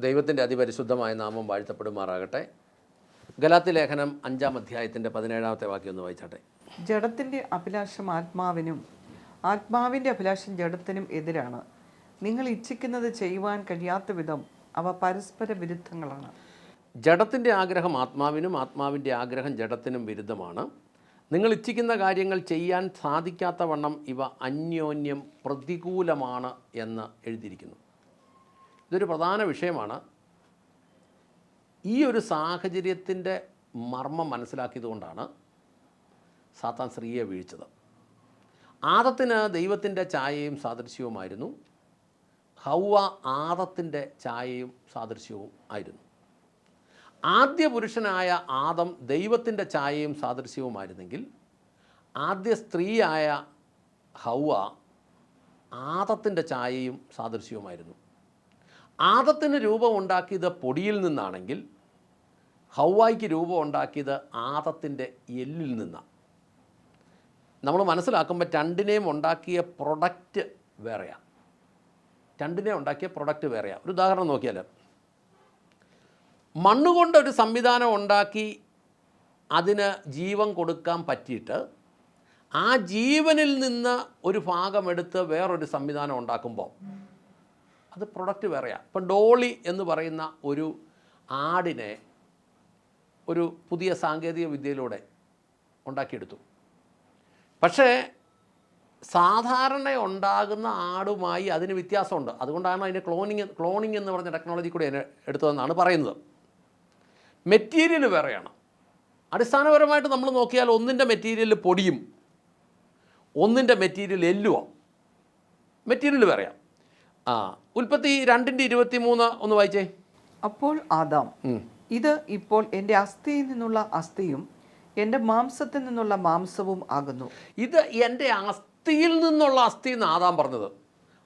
ദൈവത്തിന്റെ അതിപരിശുദ്ധമായ നാമം വാഴ്ത്തപ്പെടുമാറാകട്ടെ. ഗലാത്തി ലേഖനം അഞ്ചാം അധ്യായത്തിന്റെ പതിനേഴാമത്തെ വാക്യം ഒന്ന് വായിച്ചാട്ടെ. ജഡത്തിന്റെ അഭിലാഷം ആത്മാവിനും ആത്മാവിന്റെ അഭിലാഷം ജഡത്തിനും എതിരാണ്. നിങ്ങൾ ഇച്ഛിക്കുന്നത് ചെയ്യുവാൻ കഴിയാത്ത വിധം അവ പരസ്പര വിരുദ്ധങ്ങളാണ്. ജഡത്തിന്റെ ആഗ്രഹം ആത്മാവിനും ആത്മാവിന്റെ ആഗ്രഹം ജഡത്തിനും വിരുദ്ധമാണ്. നിങ്ങൾ ഇച്ഛിക്കുന്ന കാര്യങ്ങൾ ചെയ്യാൻ സാധിക്കാത്ത വണ്ണം ഇവ അന്യോന്യം പ്രതികൂലമാണ് എന്ന് എഴുതിയിരിക്കുന്നു. ഇതൊരു പ്രധാന വിഷയമാണ്. ഈ ഒരു സാഹചര്യത്തിന്റെ മർമ്മം മനസ്സിലാക്കിയതുകൊണ്ടാണ് സാത്താൻ സ്ത്രീയെ വീഴ്ചത് ആദത്തിന് ദൈവത്തിന്റെ ഛായയും സാദൃശ്യവുമായിരുന്നു. ഹൗവ ആദത്തിന്റെ ഛായയും സാദൃശ്യവും ആയിരുന്നു. ആദ്യ പുരുഷനായ ആദം ദൈവത്തിന്റെ ഛായയും സാദൃശ്യവുമായിരുന്നെങ്കിൽ ആദ്യ സ്ത്രീയായ ഹൗവ ആദത്തിന്റെ ഛായയും സാദൃശ്യവുമായിരുന്നു. ആദത്തിന് രൂപം ഉണ്ടാക്കിയത് പൊടിയിൽ നിന്നാണെങ്കിൽ ഹൗവായ്ക്ക് രൂപം ഉണ്ടാക്കിയത് ആദത്തിന്റെ എല്ലിൽ നിന്നാണ്. നമ്മൾ മനസ്സിലാക്കുമ്പോൾ രണ്ടിനെയും ഉണ്ടാക്കിയ പ്രൊഡക്റ്റ് വേറെയാണ് രണ്ടിനെ ഉണ്ടാക്കിയ പ്രൊഡക്റ്റ് വേറെയാണ് ഒരു ഉദാഹരണം നോക്കിയാൽ മണ്ണുകൊണ്ട് ഒരു സംവിധാനം ഉണ്ടാക്കി അതിന് ജീവൻ കൊടുക്കാൻ പറ്റിയിട്ട് ആ ജീവനിൽ നിന്ന് ഒരു ഭാഗമെടുത്ത് വേറൊരു സംവിധാനം ഉണ്ടാക്കുമ്പോൾ അത് പ്രൊഡക്റ്റ് വേറെയാണ് ഇപ്പം ഡോളി എന്ന് പറയുന്ന ഒരു ആടിനെ ഒരു പുതിയ സാങ്കേതിക വിദ്യയിലൂടെ ഉണ്ടാക്കിയെടുത്തു. പക്ഷേ സാധാരണ ഉണ്ടാകുന്ന ആടുമായി അതിന് വ്യത്യാസമുണ്ട്. അതുകൊണ്ടാണ് അതിന്റെ ക്ലോണിങ് ക്ലോണിങ് എന്ന് പറഞ്ഞ ടെക്നോളജി കൂടി അതിനെ എടുത്തതെന്നാണ് പറയുന്നത്. മെറ്റീരിയൽ വേറെയാണ്. അടിസ്ഥാനപരമായിട്ട് നമ്മൾ നോക്കിയാൽ ഒന്നിന്റെ മെറ്റീരിയൽ പൊടിയും ഒന്നിന്റെ മെറ്റീരിയൽ എല്ലുമാണ് മെറ്റീരിയൽ വേറെയാണ് ആ ഉൽപ്പത്തി രണ്ടിന്റെ ഇരുപത്തി മൂന്ന് ഒന്ന് വായിച്ചേ. അപ്പോൾ ആദാം ഇത് ഇപ്പോൾ എന്റെ അസ്ഥിയിൽ നിന്നുള്ള അസ്ഥിയും എന്റെ മാംസത്തിൽ നിന്നുള്ള മാംസവും ആകുന്നു. ഇത് എന്റെ അസ്ഥിയിൽ നിന്നുള്ള അസ്ഥി എന്ന് ആദാം പറഞ്ഞത്.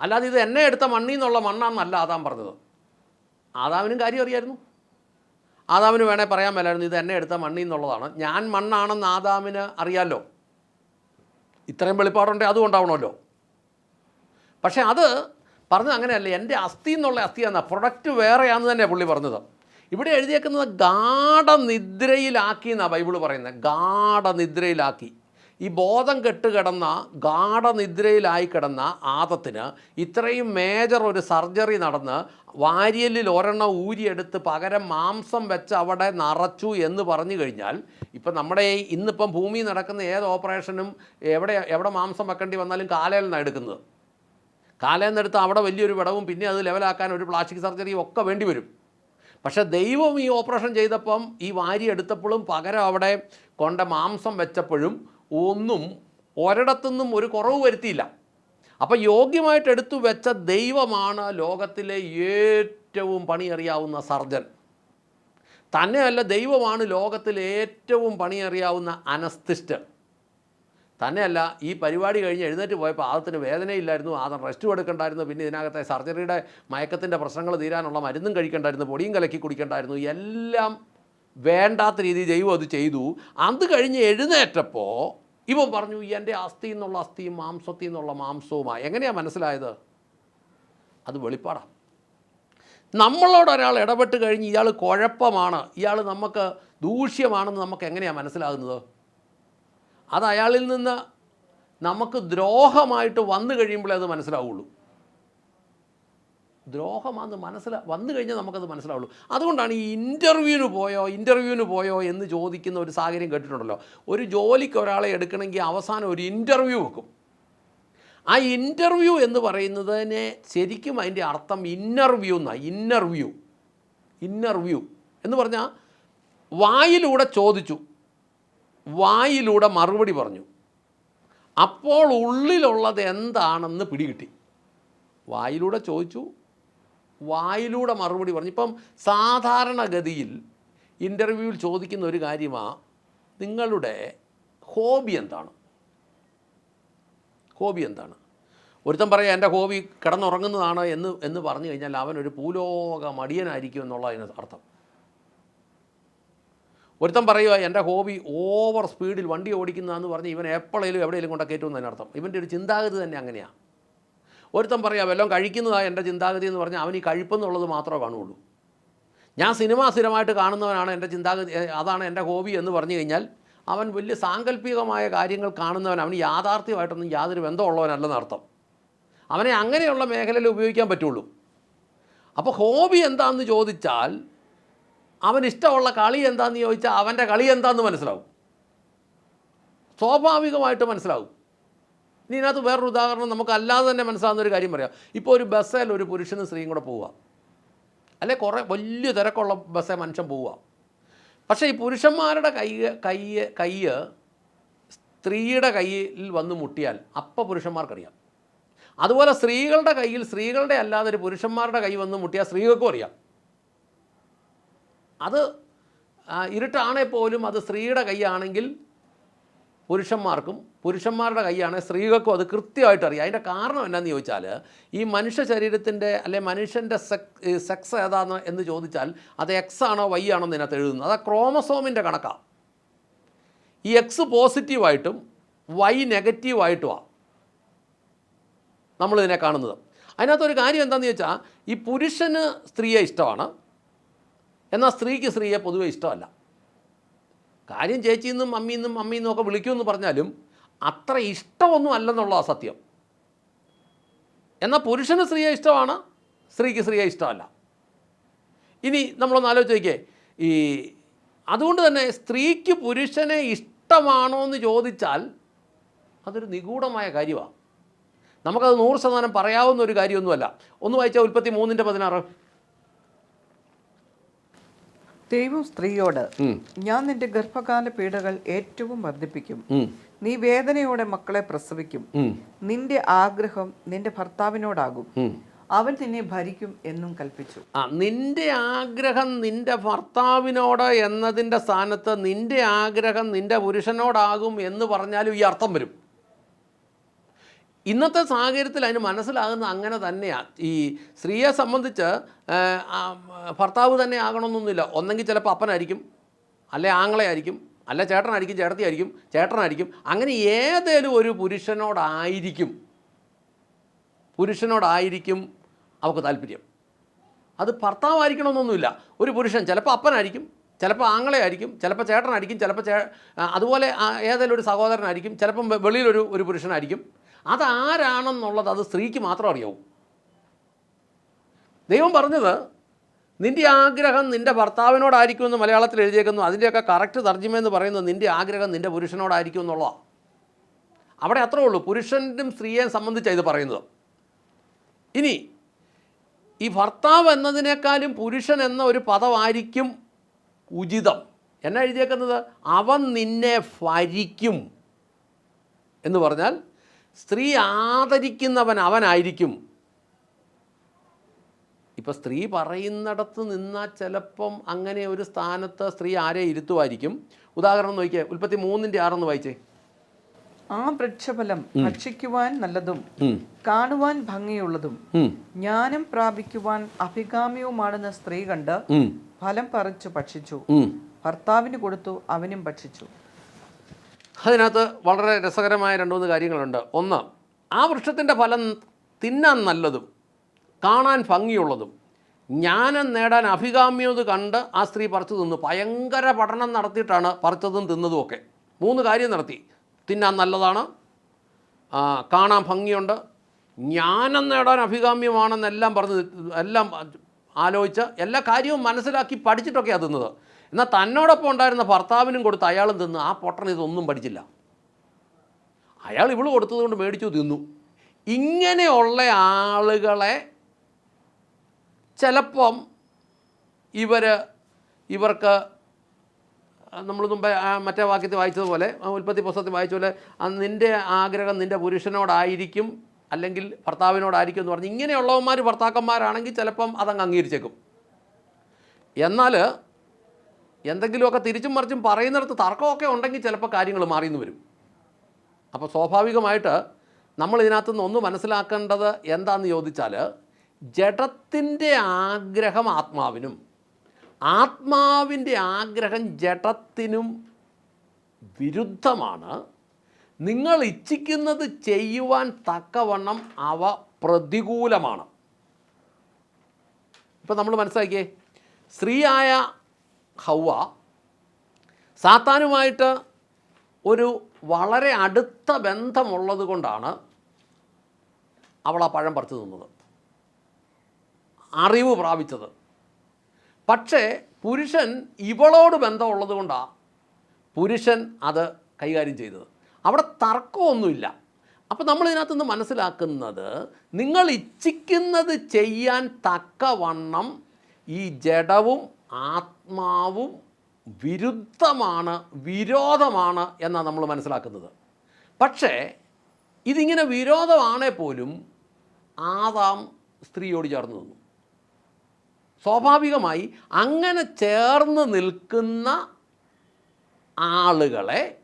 അല്ലാതെ ഇത് എന്നെ എടുത്ത മണ്ണിൽ നിന്നുള്ള മണ്ണാന്നല്ല ആദാം പറഞ്ഞത്. ആദാമിനും കാര്യം അറിയായിരുന്നു. ആദാമിന് വേണേൽ പറയാൻ മേലായിരുന്നു ഇത് എന്നെ എടുത്ത മണ്ണിൽ നിന്നുള്ളതാണ്. ഞാൻ മണ്ണാണെന്ന് ആദാമിന് അറിയാമല്ലോ ഇത്രയും വെളിപ്പാടുണ്ടെങ്കിൽ അതും ഉണ്ടാവണമല്ലോ. പക്ഷേ അത് പറഞ്ഞത് അങ്ങനെയല്ല. എന്റെ അസ്ഥി എന്നുള്ള അസ്ഥിയാന്ന പ്രൊഡക്റ്റ് വേറെയാന്ന് തന്നെ പുള്ളി പറഞ്ഞത്. ഇവിടെ എഴുതിയേക്കുന്നത് ഗാഠനിദ്രയിലാക്കി എന്നാണ് ബൈബിൾ പറയുന്നത്. ഗാഠനിദ്രയിലാക്കി. ഈ ബോധം കെട്ടുകിടന്ന ഗാഠനിദ്രയിലായി കിടന്ന ആദത്തിന് ഇത്രയും മേജർ ഒരു സർജറി നടന്ന് വാരിയലിൽ ഒരെണ്ണം ഊരിയെടുത്ത് പകരം മാംസം വെച്ച് അവിടെ നിറച്ചു എന്ന് പറഞ്ഞു കഴിഞ്ഞാൽ ഇപ്പം നമ്മുടെ ഇന്നിപ്പം ഭൂമി നടക്കുന്ന ഏത് ഓപ്പറേഷനും എവിടെ എവിടെ മാംസം വെക്കേണ്ടി വന്നാലും കാലയിൽ നിന്നാണ് എടുക്കുന്നത്. കാലയിൽ നിന്നെടുത്ത് അവിടെ വലിയൊരു വിടവും പിന്നെ അത് ലെവലാക്കാൻ ഒരു പ്ലാസ്റ്റിക് സർജറിയും ഒക്കെ വേണ്ടി വരും. പക്ഷേ ദൈവം ഈ ഓപ്പറേഷൻ ചെയ്തപ്പം ഈ വാരി എടുത്തപ്പോഴും പകരം അവിടെ കൊണ്ട മാംസം വെച്ചപ്പോഴും ഒന്നും ഒരിടത്തുനിന്നും ഒരു കുറവ് വരുത്തിയില്ല. അപ്പം യോഗ്യമായിട്ട് എടുത്തു വെച്ച ദൈവമാണ് ലോകത്തിലെ ഏറ്റവും പണിയറിയാവുന്ന സർജൻ. തന്നെയല്ല ദൈവമാണ് ലോകത്തിലെ ഏറ്റവും പണിയറിയാവുന്ന അനസ്തിസ്റ്റ്. തന്നെയല്ല ഈ പരിപാടി കഴിഞ്ഞ് എഴുന്നേറ്റ് പോയപ്പോൾ ആദത്തിന് വേദനയില്ലായിരുന്നു ആദം റെസ്റ്റ് എടുക്കണ്ടായിരുന്നു പിന്നെ ഇതിനകത്തെ സർജറിയുടെ മയക്കത്തിന്റെ പ്രശ്നങ്ങൾ തീരാനുള്ള മരുന്നും കഴിക്കണ്ടായിരുന്നു പൊടിയും കലക്കി കുടിക്കണ്ടായിരുന്നു എല്ലാം വേണ്ടാത്ത രീതിയിൽ ദൈവം അത് ചെയ്തു. അത് കഴിഞ്ഞ് എഴുന്നേറ്റപ്പോൾ ഇവൻ പറഞ്ഞു എന്റെ അസ്ഥി എന്നുള്ള അസ്ഥിയും മാംസത്തിൽ നിന്നുള്ള മാംസവുമായി. എങ്ങനെയാണ് മനസ്സിലായത്? അത് വെളിപ്പാടാണ് നമ്മളോട് ഒരാൾ ഇടപെട്ട് കഴിഞ്ഞ് ഇയാൾ കുഴപ്പമാണ് ഇയാൾ നമുക്ക് ദൂഷ്യമാണെന്ന് നമുക്ക് എങ്ങനെയാണ് മനസ്സിലാകുന്നത്? അത് അയാളിൽ നിന്ന് നമുക്ക് ദ്രോഹമായിട്ട് വന്നു കഴിയുമ്പോഴേ അത് മനസ്സിലാവുള്ളൂ. ദ്രോഹമാണെന്ന് മനസ്സിലാ വന്നു കഴിഞ്ഞാൽ നമുക്കത് മനസ്സിലാവുള്ളൂ. അതുകൊണ്ടാണ് ഈ ഇന്റർവ്യൂവിന് പോയോ ഇന്റർവ്യൂവിന് പോയോ എന്ന് ചോദിക്കുന്ന ഒരു സാഹചര്യം കേട്ടിട്ടുണ്ടല്ലോ. ഒരു ജോലിക്ക് ഒരാളെ എടുക്കണമെങ്കിൽ അവസാനം ഒരു ഇന്റർവ്യൂ വെക്കും. ആ ഇന്റർവ്യൂ എന്ന് പറയുന്നതിനെ ശരിക്കും അതിന്റെ അർത്ഥം ഇന്നർവ്യൂ എന്നാണ് ഇന്നർവ്യൂ ഇന്നർവ്യൂ എന്ന് പറഞ്ഞാൽ വായിലൂടെ ചോദിച്ചു. വായിലൂടെ മറുപടി പറഞ്ഞു. അപ്പോൾ ഉള്ളിലുള്ളത് എന്താണെന്ന് പിടികിട്ടി. വായിലൂടെ ചോദിച്ചു. വായിലൂടെ മറുപടി പറഞ്ഞു. ഇപ്പം സാധാരണഗതിയിൽ ഇന്റർവ്യൂവിൽ ചോദിക്കുന്ന ഒരു കാര്യമാണ് നിങ്ങളുടെ ഹോബി എന്താണ്? ഹോബി എന്താണ്? ഒരുത്തൻ പറയാം എന്റെ ഹോബി കിടന്നുറങ്ങുന്നതാണ് എന്ന് എന്ന് പറഞ്ഞു കഴിഞ്ഞാൽ അവനൊരു പൂലോക മടിയനായിരിക്കും എന്നുള്ളതിന് അർത്ഥം. ഒരുത്തൻ പറയുക എന്റെ ഹോബി ഓവർ സ്പീഡിൽ വണ്ടി ഓടിക്കുന്നതെന്ന് പറഞ്ഞ് ഇവൻ എപ്പോഴേലും എവിടെയെങ്കിലും കൊണ്ട കയറ്റുമെന്ന് അർത്ഥം. ഇവന്റെ ഒരു ചിന്താഗതി തന്നെ അങ്ങനെയാണ് ഒരുത്തം പറയുക വല്ലതും കഴിക്കുന്നതാണ് എന്റെ ചിന്താഗതി എന്ന് പറഞ്ഞാൽ അവൻ ഈ കഴിപ്പെന്നുള്ളത് മാത്രമേ കാണുകയുള്ളൂ ഞാൻ സിനിമ സ്ഥിരമായിട്ട് കാണുന്നവനാണ് എന്റെ ചിന്താഗതി അതാണ് എന്റെ ഹോബി എന്ന് പറഞ്ഞു കഴിഞ്ഞാൽ അവൻ വലിയ സാങ്കല്പികമായ കാര്യങ്ങൾ കാണുന്നവൻ അവന് യാഥാർത്ഥ്യമായിട്ടൊന്നും യാതൊരു ബന്ധമുള്ളവനല്ലെന്ന് അർത്ഥം. അവനെ അങ്ങനെയുള്ള മേഖലയിൽ ഉപയോഗിക്കാൻ പറ്റുള്ളൂ. അപ്പോൾ ഹോബി എന്താണെന്ന് ചോദിച്ചാൽ അവൻ ഇഷ്ടമുള്ള കളി എന്താണെന്ന് ചോദിച്ചാൽ അവന്റെ കളി എന്താണെന്ന് മനസ്സിലാവും. സ്വാഭാവികമായിട്ട് മനസ്സിലാവും. ഇനി ഇതിനകത്ത് വേറൊരു ഉദാഹരണം നമുക്ക് അല്ലാതെ തന്നെ മനസ്സിലാകുന്ന ഒരു കാര്യം പറയാം. ഇപ്പോൾ ഒരു ബസ്സേൽ ഒരു പുരുഷനും സ്ത്രീയും കൂടെ പോവുക അല്ലെ കുറേ വലിയ തിരക്കുള്ള ബസ്സേ മനുഷ്യൻ പോവുക പക്ഷേ ഈ പുരുഷന്മാരുടെ കൈ കൈ കൈ സ്ത്രീയുടെ കയ്യിൽ വന്ന് മുട്ടിയാൽ അപ്പം പുരുഷന്മാർക്കറിയാം. അതുപോലെ സ്ത്രീകളുടെ കയ്യിൽ സ്ത്രീകളുടെ അല്ലാതെ ഒരു പുരുഷന്മാരുടെ കൈ വന്ന് മുട്ടിയാൽ സ്ത്രീകൾക്കും അറിയാം. അത് ഇരുട്ടാണേ പോലും അത് സ്ത്രീയുടെ കൈയാണെങ്കിൽ പുരുഷന്മാർക്കും പുരുഷന്മാരുടെ കൈയാണെങ്കിൽ സ്ത്രീകൾക്കും അത് കൃത്യമായിട്ട് അറിയാം അതിന്റെ കാരണം എന്നാന്ന് ചോദിച്ചാൽ ഈ മനുഷ്യ ശരീരത്തിന്റെ അല്ലെ മനുഷ്യന്റെ സെക്സ് സെക്സ് എന്ന് ചോദിച്ചാൽ അത് എക്സ് ആണോ വൈ ആണോ എന്ന് ഇതിനകത്ത് എഴുതുന്നത്. അത് ക്രോമസോമിന്റെ കണക്കാണ് ഈ എക്സ് പോസിറ്റീവായിട്ടും വൈ നെഗറ്റീവായിട്ടുമാണ് നമ്മളിതിനെ കാണുന്നത്. അതിനകത്തൊരു കാര്യം എന്താണെന്ന് ചോദിച്ചാൽ ഈ പുരുഷന് സ്ത്രീയെ ഇഷ്ടമാണ് എന്നാൽ സ്ത്രീക്ക് സ്ത്രീയെ പൊതുവെ ഇഷ്ടമല്ല. കാര്യം ചേച്ചിന്നും മമ്മിന്നും അമ്മീന്നും ഒക്കെ വിളിക്കുമെന്ന് പറഞ്ഞാലും അത്ര ഇഷ്ടമൊന്നും അല്ലെന്നുള്ളതാണ് സത്യം എന്നാൽ പുരുഷന് സ്ത്രീയെ ഇഷ്ടമാണ് സ്ത്രീക്ക് സ്ത്രീയെ ഇഷ്ടമല്ല. ഇനി നമ്മളൊന്ന് ആലോചിച്ച് നോക്കിയേ ഈ അതുകൊണ്ട് തന്നെ സ്ത്രീക്ക് പുരുഷനെ ഇഷ്ടമാണോ എന്ന് ചോദിച്ചാൽ അതൊരു നിഗൂഢമായ കാര്യമാണ്. നമുക്കത് നൂറ് ശതമാനം പറയാവുന്ന ഒരു കാര്യമൊന്നുമല്ല. ഒന്ന് വായിച്ചാൽ ഉൽപ്പത്തി മൂന്നിന്റെ പതിനാറ് ദൈവം സ്ത്രീയോട് ഞാൻ നിന്റെ ഗർഭകാല പീഡകൾ ഏറ്റവും വർദ്ധിപ്പിക്കും. നീ വേദനയോടെ മക്കളെ പ്രസവിക്കും. നിന്റെ ആഗ്രഹം നിന്റെ ഭർത്താവിനോടാകും. അവൻ നിന്നെ ഭരിക്കും എന്നും കൽപ്പിച്ചു. ആ നിന്റെ ആഗ്രഹം നിന്റെ ഭർത്താവിനോട് എന്നതിന്റെ സ്ഥാനത്ത് നിന്റെ ആഗ്രഹം നിന്റെ പുരുഷനോടാകും എന്ന് പറഞ്ഞാലും ഈ അർത്ഥം വരും. ഇന്നത്തെ സാഹചര്യത്തിൽ അതിന് മനസ്സിലാകുന്ന അങ്ങനെ തന്നെയാണ് ഈ സ്ത്രീയെ സംബന്ധിച്ച് ഭർത്താവ് തന്നെ ആകണമെന്നൊന്നുമില്ല. ഒന്നെങ്കിൽ ചിലപ്പോൾ അപ്പനായിരിക്കും അല്ലെ ആങ്ങളെയായിരിക്കും അല്ലെ ചേട്ടനായിരിക്കും ചേട്ടത്തിയായിരിക്കും ചേട്ടനായിരിക്കും. അങ്ങനെ ഏതേലും ഒരു പുരുഷനോടായിരിക്കും പുരുഷനോടായിരിക്കും അവൾക്ക് താല്പര്യം. അത് ഭർത്താവായിരിക്കണമെന്നൊന്നുമില്ല. ഒരു പുരുഷൻ ചിലപ്പോൾ അപ്പനായിരിക്കും ചിലപ്പോൾ ആങ്ങളെയായിരിക്കും ചിലപ്പോൾ ചേട്ടനായിരിക്കും ചിലപ്പോൾ ചേ അതുപോലെ ഏതെങ്കിലും ഒരു സഹോദരനായിരിക്കും ചിലപ്പം വെളിയിലൊരു ഒരു പുരുഷനായിരിക്കും. അതാരാണെന്നുള്ളത് അത് സ്ത്രീക്ക് മാത്രം അറിയാവൂ. ദൈവം പറഞ്ഞത് നിന്റെ ആഗ്രഹം നിന്റെ ഭർത്താവിനോടായിരിക്കുമെന്ന് മലയാളത്തിൽ എഴുതിയേക്കുന്നു. അതിന്റെയൊക്കെ കറക്റ്റ് തർജിമെന്ന് പറയുന്നത് നിന്റെ ആഗ്രഹം നിന്റെ പുരുഷനോടായിരിക്കും എന്നുള്ളതാണ് അവിടെ അത്രേ ഉള്ളൂ. പുരുഷനും സ്ത്രീയെ സംബന്ധിച്ചാണ് ഇത് പറയുന്നത്. ഇനി ഈ ഭർത്താവ് എന്നതിനേക്കാളും പുരുഷൻ എന്ന ഒരു പദമായിരിക്കും ഉചിതം. എന്നാ എഴുതിയേക്കുന്നത്? അവൻ നിന്നെ ഭരിക്കും എന്ന് പറഞ്ഞാൽ സ്ത്രീ ആദരിക്കുന്നവൻ അവനായിരിക്കും. ഇപ്പം സ്ത്രീ പറയുന്നിടത്ത് നിന്നാൽ ചിലപ്പം അങ്ങനെ ഒരു സ്ഥാനത്ത് സ്ത്രീ ആരെ ഇരുത്തുമായിരിക്കും ഉദാഹരണം നോക്കിയേ ഉൽപ്പത്തി മൂന്നിന്റെ ആറെന്ന് വായിച്ചേ. ആ വൃക്ഷഫലം ഭക്ഷിക്കുവാൻ നല്ലതും കാണുവാൻ ഭംഗിയുള്ളതും. ജ്ഞാനം പ്രാപിക്കുവാൻ അഭികാമ്യവുമാണെന്ന സ്ത്രീ കണ്ട് ഫലം പറിച്ചു ഭക്ഷിച്ചു. ഭർത്താവിന് കൊടുത്തു അവനും ഭക്ഷിച്ചു. അതിനകത്ത് വളരെ രസകരമായ രണ്ട് മൂന്ന് കാര്യങ്ങളുണ്ട്. ഒന്ന് ആ വൃക്ഷത്തിന്റെ ഫലം തിന്നാൻ നല്ലതും കാണാൻ ഭംഗിയുള്ളതും. ജ്ഞാനം നേടാൻ അഭികാമ്യത് കണ്ട് ആ സ്ത്രീ പറിച്ചു തിന്നു. ഭയങ്കര പഠനം നടത്തിയിട്ടാണ് പറിച്ചതും തിന്നതും ഒക്കെ. മൂന്ന് കാര്യം നടത്തി. തിന്നാൻ നല്ലതാണ് കാണാൻ ഭംഗിയുണ്ട്. ജ്ഞാനം നേടാൻ അഭികാമ്യമാണെന്നെല്ലാം പറഞ്ഞ് എല്ലാം ആലോചിച്ച് എല്ലാ കാര്യവും മനസ്സിലാക്കി പഠിച്ചിട്ടൊക്കെയാണ് തിന്നത്. എന്നാൽ തന്നോടൊപ്പം ഉണ്ടായിരുന്ന ഭർത്താവിനും കൊടുത്ത് അയാളും തിന്ന്. ആ പൊട്ടൻ ഇതൊന്നും പഠിച്ചില്ല. അയാൾ ഇവൾ കൊടുത്തത് കൊണ്ട് മേടിച്ചു തിന്നു. ഇങ്ങനെയുള്ള ആളുകളെ ചിലപ്പം ഇവർ ഇവർക്ക് നമ്മൾ മുമ്പേ മറ്റേ വാക്യത്തിൽ വായിച്ചതുപോലെ ഉൽപ്പത്തി പുസ്തകത്തിൽ വായിച്ച പോലെ നിന്റെ ആഗ്രഹം നിന്റെ പുരുഷനോടായിരിക്കും അല്ലെങ്കിൽ ഭർത്താവിനോടായിരിക്കും എന്ന് പറഞ്ഞ് ഇങ്ങനെയുള്ളവന്മാർ ഭർത്താക്കന്മാരാണെങ്കിൽ ചിലപ്പം അതങ്ങ് അംഗീകരിച്ചേക്കും. എന്നാൽ എന്തെങ്കിലുമൊക്കെ തിരിച്ചും മറിച്ചും പറയുന്നിടത്ത് തർക്കമൊക്കെ ഉണ്ടെങ്കിൽ ചിലപ്പോൾ കാര്യങ്ങൾ മാറിയെന്ന് വരും. അപ്പോൾ സ്വാഭാവികമായിട്ട് നമ്മൾ ഇതിനകത്ത് നിന്ന് ഒന്ന് മനസ്സിലാക്കേണ്ടത് എന്താണെന്ന് ചോദിച്ചാൽ ജഡത്തിന്റെ ആഗ്രഹം ആത്മാവിനും ആത്മാവിന്റെ ആഗ്രഹം ജഡത്തിനും വിരുദ്ധമാണ്. നിങ്ങൾ ഇച്ഛിക്കുന്നത് ചെയ്യുവാൻ തക്കവണ്ണം അവ പ്രതികൂലമാണ്. ഇപ്പം നമ്മൾ മനസ്സിലാക്കിയേ സ്ത്രീയായ ഹൗവ. സാത്താനുമായിട്ട് ഒരു വളരെ അടുത്ത ബന്ധമുള്ളത് കൊണ്ടാണ് അവൾ ആ പഴം പറിച്ചു തിന്നത്. അറിവ് പ്രാപിച്ചത്. പക്ഷേ പുരുഷൻ ഇവളോട് ബന്ധമുള്ളത് കൊണ്ടാണ് പുരുഷൻ അത് കൈകാര്യം ചെയ്തത്. അവിടെ തർക്കമൊന്നുമില്ല. അപ്പോൾ നമ്മൾ ഇതിനകത്ത് നിന്ന് മനസ്സിലാക്കുന്നത് നിങ്ങൾ ഇച്ഛിക്കുന്നത് ചെയ്യാൻ തക്കവണ്ണം ഈ ജഡവും ആത്മാവും വിരുദ്ധമാണ് വിരോധമാണ് എന്നാണ് നമ്മൾ മനസ്സിലാക്കുന്നത്. പക്ഷേ ഇതിങ്ങനെ വിരോധമാണേ പോലും ആദാം സ്ത്രീയോട് ചേർന്ന് നിന്നു. സ്വാഭാവികമായി അങ്ങനെ ചേർന്ന് നിൽക്കുന്ന ആളുകളെ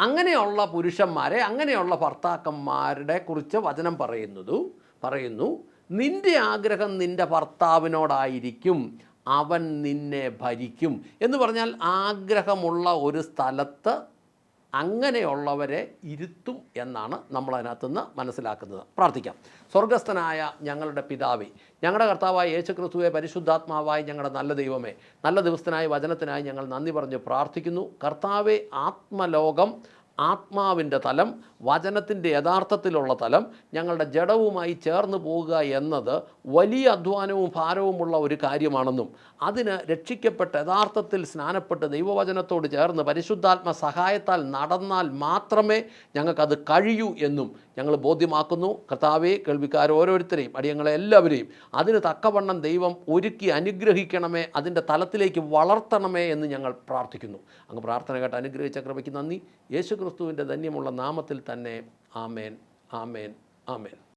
അങ്ങനെയുള്ള പുരുഷന്മാരെ അങ്ങനെയുള്ള ഭർത്താക്കന്മാരുടെ കുറിച്ച് വചനം പറയുന്നതു പറയുന്നു നിന്റെ ആഗ്രഹം നിന്റെ ഭർത്താവിനോടായിരിക്കും. അവൻ നിന്നെ ഭരിക്കും. എന്ന് പറഞ്ഞാൽ ആഗ്രഹമുള്ള ഒരു സ്ഥലത്ത് അങ്ങനെയുള്ളവരെ ഇരുത്തും എന്നാണ് നമ്മൾ അതിനകത്തുനിന്ന് മനസ്സിലാക്കുന്നത്. പ്രാർത്ഥിക്കാം. സ്വർഗസ്ഥനായ ഞങ്ങളുടെ പിതാവേ ഞങ്ങളുടെ കർത്താവായ യേശു ക്രിസ്തുവെ പരിശുദ്ധാത്മാവായി ഞങ്ങളുടെ നല്ല ദൈവമേ നല്ല ദിവസത്തിനായി വചനത്തിനായി ഞങ്ങൾ നന്ദി പറഞ്ഞ് പ്രാർത്ഥിക്കുന്നു. കർത്താവെ ആത്മലോകം ആത്മാവിന്റെ തലം വചനത്തിന്റെ യഥാർത്ഥത്തിലുള്ള തലം ഞങ്ങളുടെ ജഡവുമായി ചേർന്ന് പോവുക എന്നത് വലിയ അധ്വാനവും ഭാരവുമുള്ള ഒരു കാര്യമാണെന്നും അതിന് രക്ഷിക്കപ്പെട്ട യഥാർത്ഥത്തിൽ സ്നാനപ്പെട്ട് ദൈവവചനത്തോട് ചേർന്ന് പരിശുദ്ധാത്മ സഹായത്താൽ നടന്നാൽ മാത്രമേ ഞങ്ങൾക്കത് കഴിയൂ എന്നും ഞങ്ങൾ ബോധ്യമാക്കുന്നു. കർത്താവെ കേൾവിക്കാർ ഓരോരുത്തരെയും അടിയങ്ങളെ എല്ലാവരെയും അതിന് തക്കവണ്ണം ദൈവം ഒരുക്കി അനുഗ്രഹിക്കണമേ അതിന്റെ തലത്തിലേക്ക് വളർത്തണമേ എന്ന് ഞങ്ങൾ പ്രാർത്ഥിക്കുന്നു. അങ്ങ് പ്രാർത്ഥന കേട്ട് അനുഗ്രഹിച്ച കൃപയ്ക്ക് നന്ദി. യേശു ക്രിസ്തുവിന്റെ ധന്യമുള്ള നാമത്തിൽ തന്നെ ആമേൻ ആമേൻ ആമേൻ.